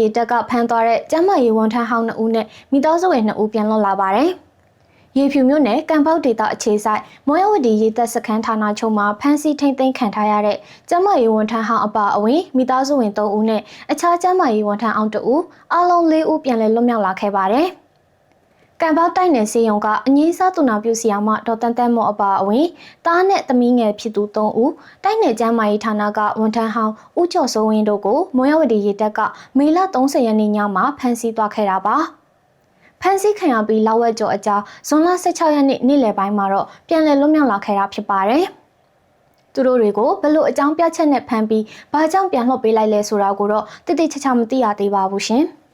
ရေတက်ကဖမ်းသွားတဲ့ကျမ်းမာရေးဝန်ထမ်းဟောင်း2ဦးနဲ့မိသားစုဝင်2ဦးပြန်လွတ်လာပါတယ်။ရေဖြူမြို့နယ်ကံပေါက်ဒေသအခြေဆိုင်မောရဝတီရေတပ်စခန်းဌာနချုပ်မှာဖမ်းဆီးထိန်းသိမ်းခံထားရတဲ့ကျမ်းမာရေးဝန်ထမ်းဟောင်းအပါအဝင်မိသားစုဝင်3ဦးနဲ့အခြားကျမ်းမာရေးဝန်ထမ်းအောင်2ဦးအားလုံး4ဦးပြန်လည်လွတ်မြောက်လာခဲ့ပါတယ်။ ကံပေါက်တိုက်နယ်စီယုံကအငိမ့်စားသူနာပြုစီယာမဒေါ်တန်တန်မော်အပါအဝင်တားနဲ့သမီးငယ်ဖြစ်သူ3ဦးတိုက်နယ်ကျမ်းမာရေးဌာနကဝန်ထမ်းဟောင်းဦးကျော်စိုးဝင်းတို့ကိုမောရဝတီရေတပ်ကမေလ30ရက်နေ့ညမှာဖမ်းဆီးသွားခဲ့တာပါဖမ်းဆီးခံရပြီးလောက်ဝက်ကျော်အကြာဇွန်လ16ရက်နေ့နေ့လယ်ပိုင်းမှာတော့ပြန်လည်လွတ်မြောက်လာခဲ့တာဖြစ်ပါတယ်သူတို့တွေကိုဘလို့အကြောင်းပြချက်နဲ့ဖမ်းပြီးဘာကြောင့်ပြန်လှုပ်ပေးလိုက်လဲဆိုတာကိုတော့တိတိကျကျမသိရသေးပါဘူးရှင်။